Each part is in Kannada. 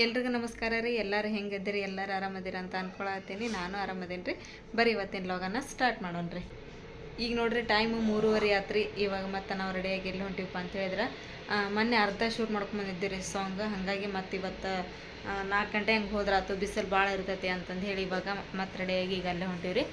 ಎಲ್ರಿಗೂ ನಮಸ್ಕಾರ ರೀ. ಎಲ್ಲರೂ ಹೆಂಗಿದ್ದೀರಿ? ಎಲ್ಲರೂ ಆರಾಮದಿರ ಅಂತ ಅನ್ಕೊಳತ್ತೀನಿ. ನಾನು ಆರಾಮದೇನಿ ರೀ ಬರೀ ಇವತ್ತಿನ ಲಾಗನ್ನ ಸ್ಟಾರ್ಟ್ ಮಾಡೋಣ ರೀ. ಈಗ ನೋಡ್ರಿ ಟೈಮು ಮೂರುವರೆ ಆತ್ರಿ. ಇವಾಗ ಮತ್ತೆ ನಾವು ರೆಡಿಯಾಗಿ ಎಲ್ಲಿ ಹೊಂಟಿವಪ್ಪ ಅಂತ ಹೇಳಿದ್ರೆ ಮೊನ್ನೆ ಅರ್ಧ ಶೂಟ್ ಮಾಡ್ಕೊಂಬಂದಿದ್ದೀರಿ ಸಾಂಗ್ ಹಾಗಾಗಿ ಮತ್ತೆ ಇವತ್ತು ನಾಲ್ಕು ಗಂಟೆ ಹಂಗೆ ಹೋದ್ರಾತು ಬಿಸಿಲು ಭಾಳ ಇರ್ತೈತಿ ಅಂತಂದು ಹೇಳಿ ಇವಾಗ ಮತ್ತೆ ರೆಡಿಯಾಗಿ ಈಗ ಅಲ್ಲೇ ಹೊಂಟೀವಿ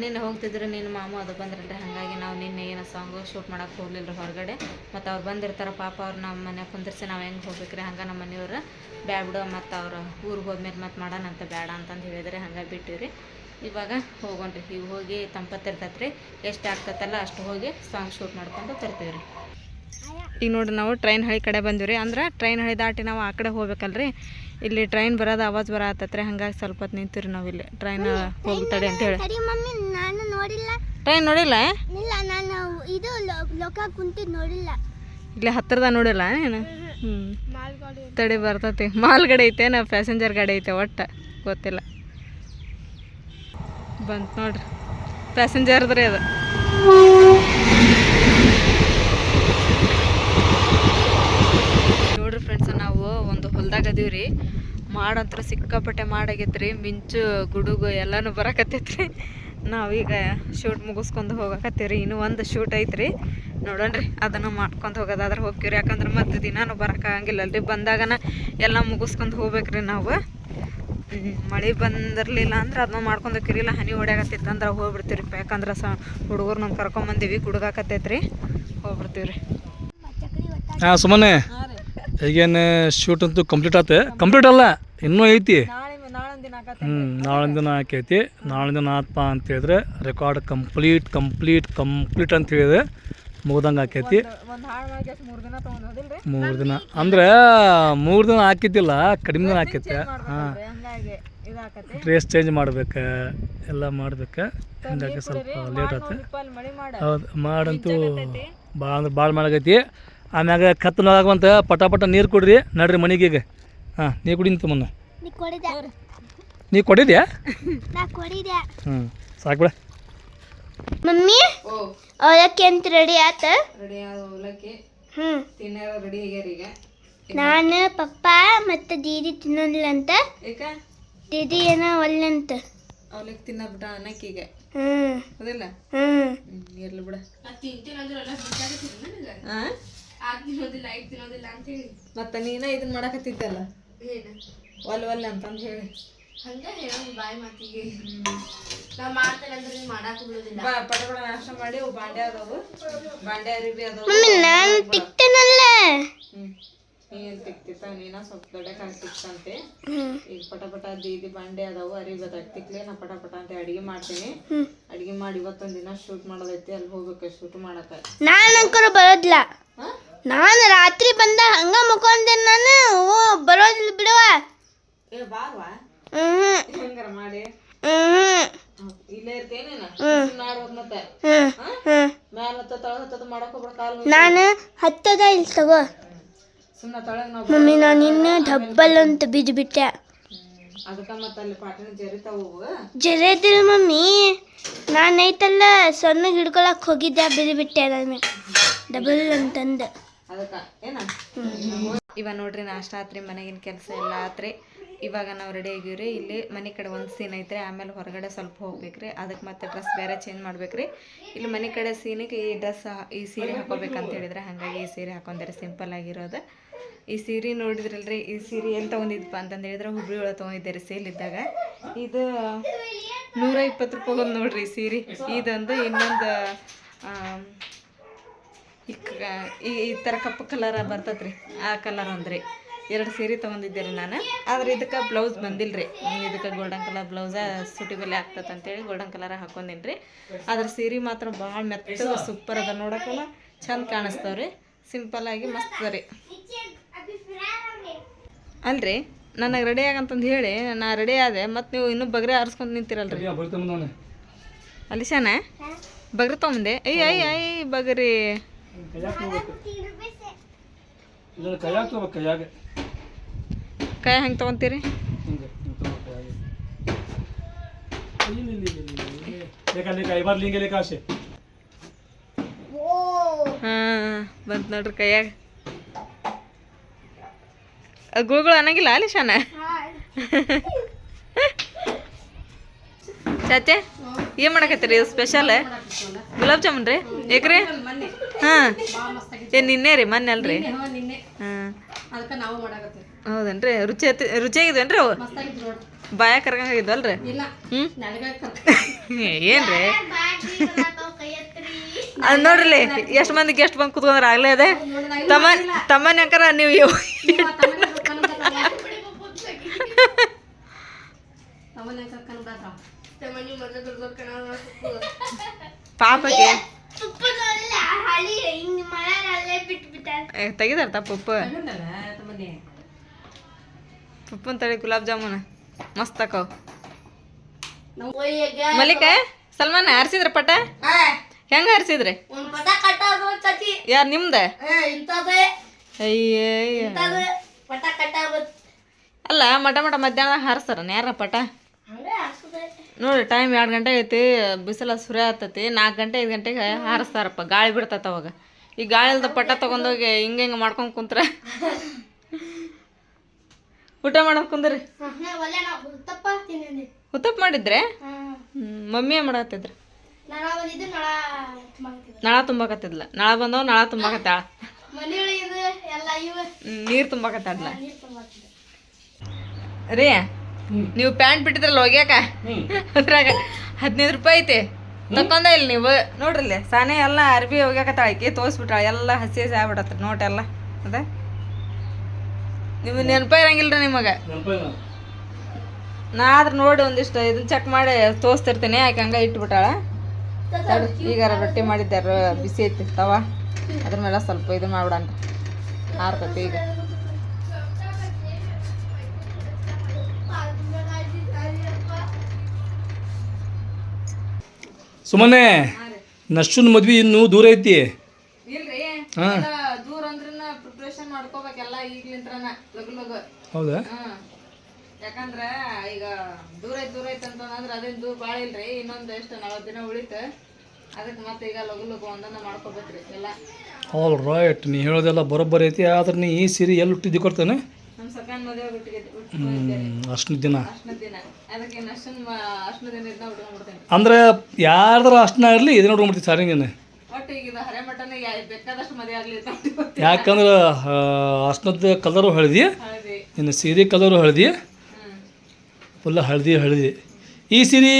ನಿನ್ನೆ ಹೋಗ್ತಿದ್ರು ನಿನ್ನ ಮಾಮು ಅದು ಬಂದ್ರಲ್ರಿ, ಹಾಗಾಗಿ ನಾವು ನಿನ್ನೆ ಏನೋ ಸಾಂಗು ಶೂಟ್ ಮಾಡೋಕೆ ಹೋಗಲಿಲ್ಲ ರೀ ಹೊರಗಡೆ. ಮತ್ತು ಅವ್ರು ಬಂದಿರ್ತಾರೆ, ಪಾಪ ಅವ್ರು ನಮ್ಮ ಮನೆ ಕುಂದಿರ್ಸಿ ನಾವು ಹೆಂಗೆ ಹೋಗ್ಬೇಕ್ರಿ, ಹಂಗೆ ನಮ್ಮ ಮನೆಯವ್ರು ಬಿಡು, ಮತ್ತು ಅವ್ರು ಊರಿಗೆ ಹೋದ್ಮೇಲೆ ಮತ್ತೆ ಮಾಡೋಣ ಅಂತ ಬೇಡ ಅಂತಂದು ಹೇಳಿದ್ರೆ ಹಂಗೆ ಬಿಟ್ಟಿವ್ರಿ. ಇವಾಗ ಹೋಗೋಣ್ರಿ ಈಗ ಹೋಗಿ ತಂಪತ್ತಿರ್ತೈತೆ ರೀ ಎಷ್ಟು ಆಗ್ತೈತಲ್ಲ ಅಷ್ಟು ಹೋಗಿ ಸಾಂಗ್ ಶೂಟ್ ಮಾಡ್ಕೊಂಡು ತರ್ತೀವಿ ರೀ ಈಗ ನೋಡ್ರಿ ನಾವು ಟ್ರೈನ್ ಹಳಿ ಕಡೆ ಬಂದಿವಿ ಅಂದ್ರೆ ಟ್ರೈನ್ ಹಳಿ ದಾಟಿ ನಾವು ಆ ಕಡೆ ಹೋಗ್ಬೇಕಲ್ರಿ. ಇಲ್ಲಿ ಟ್ರೈನ್ ಬರೋದು ಆವಾಜ್ ಬರತ್ತೈತ್ರಿ ಹಂಗಾಗಿ ಸ್ವಲ್ಪ ಹೊತ್ತು ನಿಂತಿರಿ ನಾವು ಇಲ್ಲಿ. ಟ್ರೈನ್ ಹೋಗ್ತಡೆ ಅಂತ ಹೇಳಿ. ಟ್ರೈನ್ ನೋಡಿಲ್ಲ. ಇದು ನೋಡಿಲ್ಲ. ಇಲ್ಲಿ ಹತ್ತಿರದ ನೋಡಿಲ್ಲ ಏನು? ಹ್ಞೂ ತಡಿ ಬರ್ತತಿ. ಮಾಲ್ ಗಾಡಿ ಐತೇನ ಪ್ಯಾಸೆಂಜರ್ ಗಾಡಿ ಐತೆ ಒಟ್ಟು ಗೊತ್ತಿಲ್ಲ. ಬಂತು ನೋಡ್ರಿ. ಪ್ಯಾಸೆಂಜರ್ದ್ರಿ ಅದು ನೋಡ್ರಿ ಫ್ರೆಂಡ್ಸ್ ನಾವು ಒಂದು ಹೊಲ್ದಾಗ ಅದೀವ್ರಿ ಮಾಡಂತ್ರ ಸಿಕ್ಕಾಪಟ್ಟೆ ಮಾಡಾಗೈತ್ರಿ ಮಿಂಚು ಗುಡುಗು ಎಲ್ಲಾನು ಬರಕತ್ತೈತ್ರಿ ನಾವೀಗ ಶೂಟ್ ಮುಗಿಸ್ಕೊಂಡು ಹೋಗಕತ್ತೀವ್ರಿ. ಇನ್ನೂ ಒಂದು ಶೂಟ್ ಐತ್ರಿ. ನೋಡೋಣ್ರಿ ಅದನ್ನು ಮಾಡ್ಕೊಂಡು ಹೋಗೋದಾದ್ರೆ ಹೋಗ್ತೀವ್ರಿ. ಯಾಕಂದ್ರೆ ಮತ್ತೆ ದಿನಾನು ಬರೋಕ್ಕಾಗಂಗಿಲ್ಲ ಅಲ್ರಿ. ಬಂದಾಗನ ಎಲ್ಲ ಮುಗಿಸ್ಕೊಂಡು ಹೋಗ್ಬೇಕ್ರಿ ನಾವು. ಮಳೆ ಬಂದಿರಲಿಲ್ಲ ಅಂದ್ರೆ ಅದನ್ನ ಮಾಡ್ಕೊಂಡು ಹೋಗಿರಿಲ್ಲ ಹನಿ ಹೊಡ್ಯಾಕತ್ತಿತ್ತು ಅಂದ್ರೆ ಹೋಗ್ಬಿಡ್ತೀವಿ ರೀ ಯಾಕಂದ್ರೆ ಸ ಹುಡುಗರು ನಮ್ಮ ಕರ್ಕೊಂಡ್ಬಂದೀವಿ ಗುಡುಗಾಕತ್ತೈತ್ರಿ ಹೋಗ್ಬಿಡ್ತೀವಿ ರೀ ಹಾಂ ಸುಮ್ಮನೆ ಈಗೇನು ಶೂಟ್ ಅಂತೂ ಕಂಪ್ಲೀಟ್ ಆತು. ಕಂಪ್ಲೀಟ್ ಅಲ್ಲ ಇನ್ನೂ ಐತಿ. ನಾಳೆ ನಾಳೆ ದಿನ ಹ್ಞೂ ನಾಳಿನ ದಿನ ಆಕೈತಿ. ನಾಳಿನ ದಿನ ಆತ್ಪ ಅಂತ ಹೇಳಿದ್ರೆ ರೆಕಾರ್ಡ್ ಕಂಪ್ಲೀಟ್ ಕಂಪ್ಲೀಟ್ ಕಂಪ್ಲೀಟ್ ಅಂತ ಹೇಳಿದ್ರೆ ಮುಗ್ದಂಗೆ ಹಾಳು ಮೂರು ದಿನ ಅಂದ್ರೆ ಮೂರು ದಿನ ಹಾಕಿದ್ದಿಲ್ಲ ಕಡಿಮೆ ದಿನ ಆಕೈತೆ. ಹಾಂ. ಡ್ರೆಸ್ ಚೇಂಜ್ ಮಾಡ್ಬೇಕು ಎಲ್ಲ ಮಾಡ್ಬೇಕು. ಹಿಂಗಾಗಿ ಸ್ವಲ್ಪ ಲೇಟ್ ಆಯ್ತು ಹೌದು ಮಾಡಂತೂ ಭಾಳ ಅಂದ್ರೆ ಭಾಳ ಮಾಡಾಕೈತಿ ಆಮ್ಯಾಗ ಕತ್ತಲಾಗುವಂತ ಪಟ ಪಟ ನೀರು ಕೊಡ್ರಿ ನಡ್ರಿ ಮನೆಗೆ ಈಗ. ಹಾಂ ನೀ ಕುಡಿ ನಿಂತು ಮೊನ್ನೆ. ನೀ ಕೊಡಿದೆ ನೀ ಕೊಡಿದ್ಯಾ? ಹ್ಞೂ ಸಾಕು ಬಿಡ ಮಮ್ಮಿ ಓ. ಅವಲಕ್ಕಿ ಅಂತ ರೆಡಿ ಆತ? ರೆಡಿ ಆದ ಅವಲಕ್ಕಿ. ಹ್ಞೂ ತಿನ್ನೋರು ರೆಡಿ ಆಗ್ಯಾರ ಈಗ. ನಾನು ಪಪ್ಪ ಮತ್ತು ದೀದಿ ತಿನ್ನೋದಿಲ್ಲ ಅಂತ ದೀದಿ ಏನೋ ಒಲ್ಲಂತ ಅವಲಕ್ಕಿ ತಿನ್ನ ಬಿಡ ಅನ್ನಕ್ಕೀಗ ಹ್ಞೂ ಹೌದಿಲ್ಲ ಹ್ಞೂ ಹ್ಮ್, ಇರ್ಲಿ ಬಿಡ. ಮತ್ತ ನೀನ ಇದನ್ನ ಮಾಡಕತ್ತಿದ್ದಲ್ಲ? ಒಲ್ ಒಲ್ ಅಂತಂದು ಹೇಳಿ. ಬಾ ಪಟ ಪಟ ನಾಷ್ಟ ಮಾಡಿ ಅವು ಬಾಂಡೆ ಅದಾವು. ಬಾಂಡೆ ಅರಿಬಿ ಅದಾವು. ಮಮ್ಮಿ ನಾನು ತಿಕ್ತೇನಲ್ಲ? ನೀನ್ ತಿಕ್ತಿತ್ತ ನೀನ ಸ್ವಲ್ಪ ದೊಡ್ಡಕಾಗಿ ತಿಕ್ತಂತೆ. ಹ್ಞೂ ಈಗ ಪಟ ಪಟ ದೀದಿ ಬಾಂಡೆ ಅದಾವು ಅರಿಬಿ ಅದಾಗ ತಿಕ್ಲೆ ನಾ ಪಟ ಪಟ ಅಂತ ಅಡಿಗೆ ಮಾಡ್ತೀನಿ. ಅಡಿಗೆ ಮಾಡಿ ಇವತ್ತೊಂದ್ ದಿನ ಶೂಟ್ ಮಾಡೋದೈತಿ ಅಲ್ಲಿ ಹೋಗ್ಬೇಕು ಶೂಟ್ ಮಾಡಕ. ನಾನು ಅಂಕರ ಬರೋದಿಲ್ಲ. ಹಾ? ನಾನು ರಾತ್ರಿ ಬಂದ ಹಂಗ ಮುಕೊಂಡೆ ನಾನು? ಓ ಬರೋದಿಲ್ಲ ಬಿಡುವ. ಏ ಬಾರ್ವಾ? ಹೆಂಗಾರ ಮಾಡಿ. ಹ್ಮ್. ಇಲ್ಲೇ ಮತ್ತೆ. ಮ್ಯಾಲ ಹತ್ತ ತಳ ಹತ್ತದ ಮಾಡಕ್ ಹೋಗ್ಬೇಡ ಕಾಲು ನಾನು ಹತ್ತದ ಇಲ್ಲ ತಗೋ. ಸುಮ್ಮನೆ ತಳಗ್ ನಾವು ಮಮ್ಮಿ ನಾನು ಇನ್ನೂ ಡಬ್ಬಲ್ ಅಂತ ಬಿದ್ದು ಬಿಟ್ಟೆ ಅದಕ್ಕ ಮತ್ತ ಅಲ್ಲಿ ಪಾಟಿನ ಜರಿತಾವು ಜರದಿಲ್ಲ ಮಮ್ಮಿ. ನಾನು ಐತಲ್ಲ ಸಣ್ಣ ಹಿಡ್ಕೊಳಕ್ ಹೋಗಿದ್ದೆ ಬಿದ್ದು ಬಿಟ್ಟೆ ನಾನು ಡಬಲ್ ಅಂತಂದು. ಅದಕ್ಕ, ಏನ? ಇವ ನೋಡ್ರಿ ನಾಷ್ಟ ಆತ್ರಿ, ಮನೆಗಿನ ಕೆಲಸ ಎಲ್ಲ ಆತ್ರಿ. ಇವಾಗ ನಾವು ರೆಡಿ ಆಗಿವ್ರಿ. ಇಲ್ಲಿ ಮನೆ ಕಡೆ ಒಂದು ಸೀನ್ ಐತ್ರಿ. ಆಮೇಲೆ ಹೊರಗಡೆ ಸ್ವಲ್ಪ ಹೋಗ್ಬೇಕ್ರಿ. ಅದಕ್ಕೆ ಮತ್ತೆ ಡ್ರೆಸ್ ಬೇರೆ ಚೇಂಜ್ ಮಾಡ್ಬೇಕ್ರಿ. ಇಲ್ಲಿ ಮನೆ ಕಡೆ ಸೀನಿಗೆ ಈ ಡ್ರೆಸ್ ಈ ಸೀರೆ ಹಾಕೋಬೇಕಂತ ಹೇಳಿದ್ರೆ ಹಾಗಾಗಿ ಈ ಸೀರೆ ಹಾಕೊಂಡ್ರೆ ಸಿಂಪಲ್ ಆಗಿರೋದು. ಈ ಸೀರೆ ನೋಡಿದ್ರಲ್ರಿ, ಈ ಸೀರೆ ಎಲ್ಲಿ ತೊಗೊಂಡಿದ್ಪ ಅಂತಂದು ಹೇಳಿದ್ರೆ ಹುಬ್ಳಿ ಒಳಗೆ ತೊಗೊಂಡಿದ್ದೆ ರೀ ಸೇಲ್ ಇದ್ದಾಗ. ಇದು ನೂರ ಇಪ್ಪತ್ತು ರೂಪಾಯಿ ಒಂದು ನೋಡ್ರಿ ಸೀರೆ. ಇದೊಂದು ಇನ್ನೊಂದು ಈ ಈ ಈ ಥರ ಕಪ್ಪು ಕಲರ್ ರೀ ಆ ಕಲರ್ ಅಂದ್ರಿ ಎರಡು ಸೀರೆ ತೊಗೊಂಡಿದ್ದೆ ರೀ ನಾನು. ಆದ್ರೆ ಇದಕ್ಕೆ ಬ್ಲೌಸ್ ಬಂದಿಲ್ಲ ರೀ ಇದಕ್ಕೆ ಗೋಲ್ಡನ್ ಕಲರ್ ಬ್ಲೌಸ ಸುಟಿಬಲಿ ಆಗ್ತದೆ ಅಂತೇಳಿ ಗೋಲ್ಡನ್ ಕಲರ್ ಹಾಕೊಂಡಿನಿ ರೀ ಅದ್ರ ಸೀರೆ ಮಾತ್ರ ಭಾಳ ಮೆತ್ತಗೆ ಸೂಪರ್ ಅದ ನೋಡಕಲ್ಲ ಚಂದ ಕಾಣಿಸ್ತಾವ್ರಿ. ಸಿಂಪಲ್ ಆಗಿ ಮಸ್ತ್ ರೀ. ಅಲ್ರಿ ನನಗೆ ರೆಡಿ ಆಗಂತಂದು ಹೇಳಿ ನಾ ರೆಡಿ ಆದೆ ಮತ್ತು ನೀವು ಇನ್ನೂ ಬಗ್ರೆ ಆರಿಸ್ಕೊಂಡು ನಿಂತಿರಲ್ರಿ. ಅಲಿಶಾನ? ಬಗ್ರೆ ತೊಗೊಂಡೆ ಅಯ್ಯ ಅಯ್ಯ ಅಯ್ಯ ಬಗ್ರಿ. ಕೈ ಹೆಂಗೆ ತೊಗೊಂತೀರಿ ಲೇಖಾ ಲೇಖಾ ಐಬಾರ್ ಲಿಂಗೆ ಲೇಖಾ ಆಸೆ ಹಾಂ ಬಂತು ನೋಡ್ರಿ ಕೈಯಾಗ ಗೂಗಳು ಅನ್ನಂಗಿಲ್ಲ ಅಲ್ಲಿ ಶಾನ ಚಾಚೆ ಏನು ಮಾಡಕತ್ತೀರಿ ಇದು ಸ್ಪೆಷಲ್ ಗುಲಾಬ್ ಜಾಮೂನ್ ರೀ ಏಕ್ರಿ ಹಾಂ. ಏನು ನಿನ್ನೆ ರೀ ಮೊನ್ನೆ ಅಲ್ರಿ ಹಾಂ ಅದಕ್ಕೆ ನಾವು ಮಾಡಾಕತ್ತೀವಿ. ಹೌದೇನ್ರಿ ರುಚಿ ಹತ್ತಿ ರುಚಿಯಾಗಿದ್ವೇನ್ರಿ ಅವು? ಬಾಯ ಕರ್ಗಂಗಿದ್ವಲ್ರಿ ಇಲ್ಲ ಹ್ಞೂ ಏನ್ರಿ? ಅದು ನೋಡ್ರಿ ಎಷ್ಟು ಮಂದಿ ಗೆಸ್ಟ್ ಬಂದು ಕುತ್ಕೊಂಡ್ರೆ ಆಗ್ಲೇ ಅದೇ. ತಮ್ಮ ತಮ್ಮನ ಅಂಕರ ನೀವು ಪಾಪಕ್ಕೆ? ತೆಗಿದಾರ ತಾ ಪುಪ್ಪು? ಪುಪ್ಪನ್ ತಳಿ ಗುಲಾಬ್ ಜಾಮೂನ್. ಮಸ್ತ್ ಅಕ್ಕವ್ ಮಲ್ಲಿಕ ಸಲ್ಮಾನ್ ಹಾರಿಸಿದ್ರ ಪಟ? ಹೆಂಗ ಹಾರಿಸಿದ್ರಿ ಯಾರ ನಿಮ್ದ? ಅಲ್ಲ ಮಟ ಮಟ ಮಧ್ಯಾಹ್ನ ಹಾರಿಸ್ತಾರ ಯಾರ ಪಟ? ನೋಡ್ರಿ ಟೈಮ್ ಎರಡು ಗಂಟೆ ಐತಿ ಬಿಸಿಲ ಸುರಿ ಆತತಿ ನಾಲ್ಕು ಗಂಟೆ ಐದು ಗಂಟೆಗೆ ಹಾರಿಸ್ತಾರಪ್ಪ ಗಾಳಿ ಬಿಡ್ತೈತೆ ಅವಾಗ. ಈ ಗಾಳಿ ಇಲ್ದ ಪಟ್ಟ ತಗೊಂಡೋಗಿ ಹಿಂಗೆ ಹಿಂಗೆ ಮಾಡ್ಕೊಂಡು ಕುಂತ್ರ. ಊಟ ಮಾಡೋದು ಕುಂದ್ರಿ. ಉತ್ತಪ್ಪ ಮಾಡಿದ್ರೆ? ಮಮ್ಮಿ ಮಾಡತ್ತಿದ್ರು ನಾನು ಬಂದಿದ್ದು ನಳ ತುಂಬಕತ್ತಿದ್ಲ. ನಳ ಬಂದವ್ ನಳ ತುಂಬಾಕತ್ತಾಳ. ನೀರು ತುಂಬಾಕತ್ತಾಡ್ಲ ರೀ ನೀವು ಪ್ಯಾಂಟ್ ಬಿಟ್ಟಿದ್ರಲ್ಲ ಒಗ್ಯಾಕ? ಅದ್ರಾಗ ಹದಿನೈದು ರೂಪಾಯಿ ಐತೆ. ತಕೊಂಡ ಇಲ್ಲ ನೀವು. ನೋಡ್ರಿಲ್ಲ ಸಾನೆ ಎಲ್ಲ ಅರ್ಬಿ ಒಗ್ಯಾಕತ್ತಾಳ ಆಕಿ ತೋರಿಸ್ಬಿಟ್ಟಾಳ ಎಲ್ಲ ಹಸಿ ಹಸಿ ಆಗ್ಬಿಡತ್ತ ನೋಟ್ ಎಲ್ಲ. ಅದ? ನಿಮ್ಗೆ ನೆನಪ ರೀ ನಿಮಗೆ. ನಾ ಆದ್ರೆ ನೋಡಿ ಒಂದಿಷ್ಟು ಇದನ್ನ ಚೆಕ್ ಮಾಡಿ ತೋರಿಸ್ತಿರ್ತೀನಿ ಆಕೆ ಹಂಗೆ ಇಟ್ಬಿಟ್ಟಾಳ. ಈಗ ಈಗಾರ ರೊಟ್ಟಿ ಮಾಡಿದ್ದಾರ ಬಿಸಿ ಐತಿ ತವ. ಅದ್ರ ಮೇಲೆ ಸ್ವಲ್ಪ ಇದು ಮಾಡ್ಬಿಡಂತ ಆರ್ತತಿ ಈಗ. ಸುಮ್ಮನೆ ನಷ್ಟುನ್ ಮದ್ವೆ ಇನ್ನೂ ದೂರ ಐತಿ. ಹಾ. ದೂರ ಅಂದ್ರನ ಪ್ರಿಪ್ರೇಷನ್ ಮಾಡ್ಕೋಬೇಕೆಲ್ಲ ಈಗ್ಲಿಂತ್ರನ ಲಗು ಲಗು ಹೌದಾ? ಯಾಕಂದ್ರೆ ಈಗ ದೂರ ಐತ್ ದೂರ ಐತ್ ಅಂತಂದ್ರ ಅದೇನ್ ದೂರ ಭಾಳ ಇಲ್ರಿ ಇನ್ನೊಂದ್ ಎಷ್ಟು ನಲವತ್ತು ದಿನ ಉಳಿತ. ಅದಕ್ಕೆ ಮತ್ತೆ ಈಗ ಲಗು ಲಗು ಒಂದನ್ನ ಮಾಡ್ಕೋಬೇಕ್ರಿ ಎಲ್ಲ. ಆಲ್ ರೈಟ್ ನೀ ಹೇಳೋದೆಲ್ಲ ಬರೋಬ್ಬರಿ ಐತಿ ಆದ್ರೆ ನೀ ಈ ಸೀರೆ ಎಲ್ಲಿ ಹುಟ್ಟಿದ್ದು ಕೊಡ್ತಾನೆ? ಸಕನ್ ಮದುವೆ ಬಿಟ್ಟಿಗೆ ಹ್ಞೂ ಅಷ್ಟು ದಿನ. ಅದಕ್ಕೆ ಇದನ್ನ ಉಟ್ಕೊಂಡ್ಬಿಡ್ತೇನೆ ಅಂದ್ರೆ ಯಾರ್ದಾರ ಅಷ್ಟನ ಇರಲಿ ಇದನ್ನ ಹುಡ್ಕೊಂಡ್ಬಿಡ್ತೀವಿ ಸಾರಿಂಗೇನೆ ಒಟ್ಟು ಈಗ ಇದು ಹರೆ ಮಟನ್ ಬೇಕಾದಷ್ಟು ಮದುವೆ ಆಗ್ಲಿ ಯಾಕಂದ್ರೆ ಅಷ್ಟನದ ಕಲರು ಹಳದಿ ಇನ್ನು ಸೀರೆ ಕಲರು ಹಳದಿ. ಫುಲ್ಲ ಹಳದಿ ಹಳದಿ. ಈ ಸೀರೆ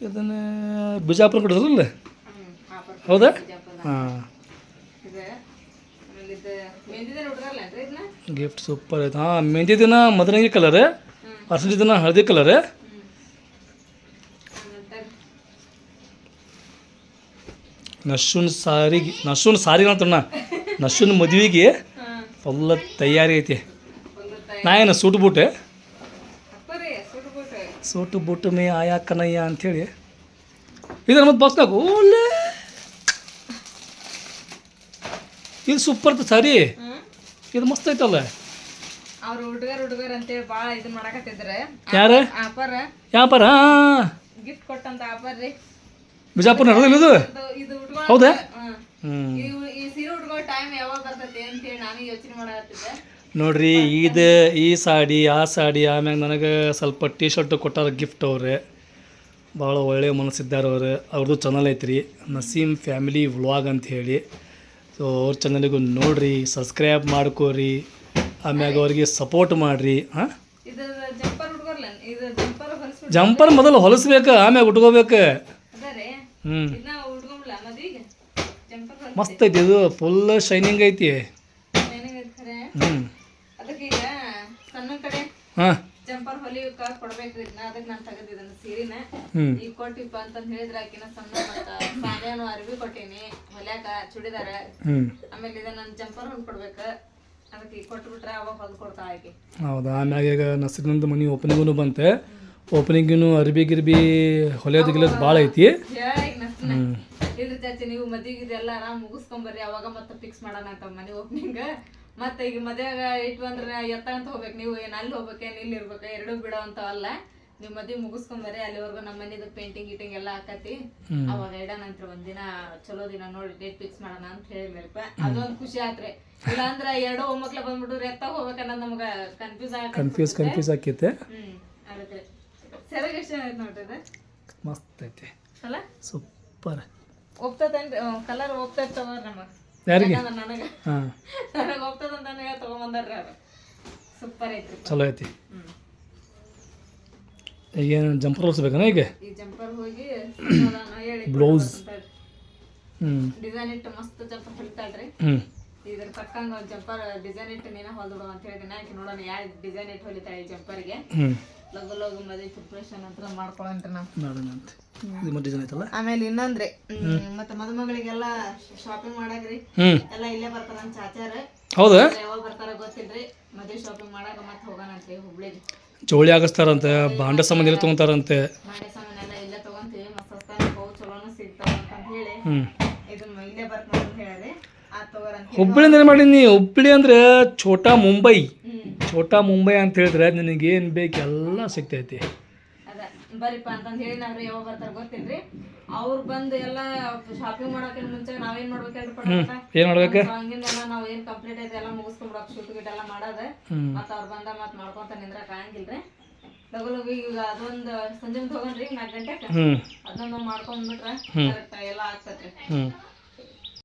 ಇದನ್ನ ಬಿಜಾಪುರ ಕೊಡೋದ್ರಲ್ಲ? ಹೌದಾ? ಹಾಂ. ಗಿಫ್ಟ್ ಸೂಪರ್ ಆಯ್ತು ಹಾಂ ಮೆಹಂದಿ ದಿನ ಮದರಂಗಿ ಕಲರ್ ಅರ್ಶಿನ ದಿನ ಹಳದಿ ಕಲರ್ ನಶುನ್ ಸಾರಿಗೆ ನಶುನ್ ಸಾರಿಗೆ ಅಂತಣ್ಣ ನಶುನ್ ಮದುವೆಗೆ ಫುಲ್ಲ ತಯಾರಿ ಐತಿ. ನಾ ಏನು ಸೂಟ್ ಬೂಟೆ? ಸೂಟು ಬೂಟು ಮೇ ಆಯಾ ಕನಯ್ಯ ಅಂಥೇಳಿ. ಇದು ಮತ್ತೆ ಬಾಕ್ಸ್ನಾಗ ಓಲೆ! ಇದು ಸೂಪರ್ ಸಾರಿ. ಇದು ಮಸ್ತ್ ಐತಲ್ಲ? ಅವ್ರ ಹುಡುಗರ್ ಹುಡುಗರ್ ಅಂತೇಳಿ ಭಾಳ ಇದನ್ನ ಮಾಡಕತ್ತಿದ್ರೆ. ಯಾರ? ಆಫರ್ ಯಾಪರ? ಗಿಫ್ಟ್ ಕೊಟ್ಟಂತ ಆಪರ್ ರೀ ಬಿಜಾಪುರ ನಡೆದಿಲ್ಲ ಇದು? ಇದು ಉಟ್ಕೊಳ್ಳೋ ಹೌದಾ? ಈ- ಈ ಸೀರೆ ಉಟ್ಕೊಳ್ಳೋ ಟೈಮ್ ಯಾವಾಗ ಬರ್ತೈತಿ ಅಂತೇಳಿ ನಾನು ಯೋಚನೆ ಮಾಡಕತ್ತಿದ್ದೆ. ನೋಡ್ರಿ ಇದು ಈ ಸಾಡಿ ಆ ಸಾಡಿ ಆಮ್ಯಾಗ ನನಗೆ ಸ್ವಲ್ಪ ಟೀ ಶರ್ಟ್ ಕೊಟ್ಟಾರ ಗಿಫ್ಟ್ ಅವ್ರೆ. ಭಾಳ ಒಳ್ಳೆಯ ಮನಸ್ಸಿದ್ದಾರೆ ಅವ್ರು. ಅವ್ರದ್ದು ಚಾನಲ್ ಐತ್ರಿ ನಸೀಮ್ ಫ್ಯಾಮಿಲಿ ವ್ಲಾಗ್ ಅಂತ ಹೇಳಿ. ಸೊ ಅವ್ರ ಚಾನಲಿಗೂ ನೋಡ್ರಿ ಸಬ್ಸ್ಕ್ರೈಬ್ ಮಾಡ್ಕೋರಿ ಆಮ್ಯಾಗ ಅವ್ರಿಗೆ ಸಪೋರ್ಟ್ ಮಾಡಿರಿ ಹಾಂ? ಜಂಪರ್ ಮೊದಲು ಹೊಲಿಸ್ಬೇಕು ಆಮ್ಯಾಗ ಉಟ್ಕೋಬೇಕು. ಹ್ಞೂ ಮಸ್ತ್ ಐತಿ ಇದು ಫುಲ್ ಶೈನಿಂಗ್ ಐತಿ. ಹ್ಞೂ ಹಾಂ. ಜಂಪರ್ ಹೊಲಿಯಕ್ಕ ಕೊಡ್ಬೇಕ್ರಿ. ಇದನ್ನ ಅದಕ್ಕೆ ನಾನು ತೆಗೆದಿದ್ದನ್ನ ಸೀರೆನ. ಈ ಈಗ ಕೊಟ್ಟಿಪ್ಪ ಅಂತಂದ್ ಹೇಳಿದ್ರ ಆಕಿನ ಸಣ್ಣ ಮತ್ತ ಸಾನ್ಯಾನು ಅರ್ಬಿ ಕೊಟ್ಟೇನಿ. ಹೊಲ್ಯಾಕ ಚೂಡಿದಾರ. ಆಮೇಲೆ ಇದನ್ನ ನಾನು ಜಂಪರ್ ಹೊಲ್ದ್ ಕೊಡ್ಬೇಕ. ಅದಕ್ಕೆ ಈಗ ಕೊಟ್ಬಿಟ್ರೆ ಅವಾಗ ಹೊಲ್ದು ಕೊಡ್ತಾ ಆಕಿ. ಹೌದಾ? ಆಮ್ಯಾಗ ಈಗ ನಸರಿನಂದು ಮನಿ ಓಪನಿಂಗೂನು ಬಂತೆ. ಓಪನಿಂಗಿನೂ ಅರ್ಬಿ ಗಿರ್ಬಿ ಹೊಲಿಯೋದು ಗಿಲೋದು ಭಾಳ ಐತಿ. ಇಲ್ರಿ ಚಾಚಿ ನೀವು ಮದ್ವಿಗೆ ಇದೆಲ್ಲ ಆರಾಮ್ ಮುಗಿಸ್ಕೊಂಬರ್ರಿ ಅವಾಗ ಮತ್ತೆ ಫಿಕ್ಸ್ ಮಾಡೋಣ ಅಂತ ಮನೆ ಓಪನಿಂಗ್ ಮತ್ತೆ ಈಗ ಮದ್ವೆಗ ಇಟ್ಟು ಅಂದ್ರೆ ಎತ್ತಂತ ಹೋಗ್ಬೇಕು. ನೀವು ಏನ್ ಅಲ್ಲಿ ಹೋಗ್ಬೇಕೇನು ಇಲ್ಲಿ ಇರ್ಬೇಕು ಎರಡೂ ಬಿಡೋ ಅಂತವಲ್ಲ ನೀವು ಮದ್ವೆ ಮುಗಿಸ್ಕೊಂಡ್ ಬರ್ರಿ ಅಲ್ಲಿವರೆಗೂ ನಮ್ಮ ಮನಿದು ಪೇಂಟಿಂಗ್ ಗೀಟಿಂಗ್ ಎಲ್ಲ ಹಾಕತಿ. ಅವಾಗ ಇಡೋಣ ಅಂತ ಒಂದಿನ ಚಲೋ ದಿನ ನೋಡಿ ಡೇಟ್ ಫಿಕ್ಸ್ ಮಾಡೋಣ ಅಂತ ಹೇಳಿದ್ರಪ್ಪ ಅದೊಂದು ಖುಷಿ ಆತ್ರಿ. ಇಲ್ಲಾಂದ್ರ ಎರಡು ಮಕ್ಳ ಬಂದ್ಬಿಟ್ಟು ಎತ್ತ ಹೋಗ್ಬೇಕನ್ನೋದು ನಮ್ಗ ಕನ್ಫ್ಯೂಸ್ ಆಗ ಕನ್ಫ್ಯೂಸ್ ಕನ್ಫ್ಯೂಸ್ ಆಕೈತೆ. ಹ್ಮ್ ಅದಕ್ಕೆ ಸೆರಗ್ ಎಷ್ಟು ಆಯ್ತು ನೋಡ್ರಿ ಮಸ್ತ್ ಐತೆ. ಅಲ್ಲ? ಸೂಪರ್. ಒಪ್ತತೇನ್ರಿ ಕಲರ್ ಒಪ್ತೈತೆ ತಗೋರಿ ನಮಗ? ಯಾರಿಗೆ? ಹಾಂ. ಚಲೋ ಐತಿ. ಈಗೇನು ಜಂಪರ್ ಹೊಲಿಸ್ಬೇಕನ ಈಗ? ಈ ಜಂಪರ್ ಹೋಗಿ ಹೇಳಿ Blouse. ಹ್ಞೂ ಡಿಸೈನ್ ಇಟ್ಟು ಮಸ್ತ್ ಜಂಪರ್ ಹೊಲಿತಾಳ್ರಿ. ಹ್ಞೂ ಇದ್ರ ತಕ್ಕಂಗ ಒಂದ್ ಜಂಪರ್ ಡಿಸೈನ್ ಇಟ್ಟು ನೀನ ಹೊಲ್ದು ಅಂತ ಹೇಳಿದಿನ. ಆಕಿ ನೋಡೋಣ ಯಾವ ಡಿಸೈನ್ ಇಟ್ಟು ಹೊಲಿತಾ ಈ ಜಂಪರ್ಗೆ? ಲಗು ಲಗು ಮದುವೆ ಪ್ರಿಪ್ರೇಷನ್ ಅಂತ. ಮಾಡ್ಕೊಳ್ಳೋಂತ ನಾವು ಡಿಸೈನ್ ಐತಲ್ಲ? ಆಮೇಲೆ ಇನ್ನೊಂದ್ರಿ ಮತ್ತೆ ಮದುಮಗಳಿಗೆಲ್ಲ ಶಾಪಿಂಗ್ ಮಾಡಾಗ್ರಿ ಎಲ್ಲ ಇಲ್ಲೇ ಬರ್ತಾರ ಅಂತ ಚಾಚಾರ ಹೌದು. ಯಾವಾಗ ಬರ್ತಾರ ಗೊತ್ತಿಲ್ರಿ. ಮದುವೆ ಶಾಪಿಂಗ್ ಮಾಡಾಕ ಮತ್ತೆ ಹೋಗೋಣ ಅಂತ ಹುಬ್ಳಿಗೆ. ಜೋಳಿ ಆಗಿಸ್ತಾರಂತೆ ಬಾಂಡ ಸಾಮಾನು ಎಲ್ಲ ತೊಗೊಂತಾರಂತೆ. ಬಾಂಡ ಎಲ್ಲ ಇಲ್ಲೇ ತಗೊಂತೀವಿ. ಮತ್ತೆ ಸಸ್ತಾನ ಬಹು ಚಲೋನು ಸಿಗ್ತಾವ ಅಂತ ಹೇಳಿ. ಇದನ್ನ ಇದು ಇಲ್ಲೇ ಬರ್ತಾನ ಹುಬ್ಬಳ್ಳಿ ಏನು ಮಾಡೀನಿ ಹುಬ್ಳಿ ಅಂದ್ರೆ ಛೋಟಾ ಮುಂಬೈ. ಛೋಟಾ ಮುಂಬೈ ಅಂತ ಹೇಳಿದ್ರೆ ನಿನಗೇನು ಬೇಕು ಎಲ್ಲ ಸಿಗ್ತೈತಿ. ಅದ ಬರಿಪ್ಪ ಅಂತಂದ್ ಹೇಳಿ ನಾವು ಯಾವಾಗ ಬರ್ತಾರ ಗೊತ್ತಿಲ್ರಿ ಅವ್ರು ಬಂದು ಎಲ್ಲ ಶಾಪಿಂಗ್ ಮಾಡೋಕಿನ ಮುಂಚೆ ನಾವೇನ್ ಮಾಡ್ಬೇಕಲ್ರಿ ಏನು ಮಾಡ್ಬೇಕು? ಹಂಗಿಂದೆಲ್ಲ ನಾವು ಏನು ಕಂಪ್ಲೀಟ್ ಐತೆ ಎಲ್ಲ ಮುಗಿಸ್ಕೊಂಡ್ಬಿಡಕ್ ಶೂಟ್ ಗಿಟ್ ಎಲ್ಲ ಮಾಡೋದ. ಮತ್ತ ಅವ್ರು ಬಂದ ಮತ್ ಮಾಡ್ಕೊಂತ ನಿಂದ್ರಕ್ ಆಗಂಗಿಲ್ರಿ. ಲಗು ಈಗ ಅದೊಂದು ಸಂಜೆ ತಗೊಂಡ್ರಿ ನಾಲ್ಕು ಗಂಟೆಗೆ ಹ್ಞೂ ಅದನ್ನೊಂದು ಮಾಡ್ಕೊಂಡ್ಬಿಟ್ರೆ ಕರೆಕ್ಟ್ ಎಲ್ಲ ಆಗ್ತೈತ್ರಿ.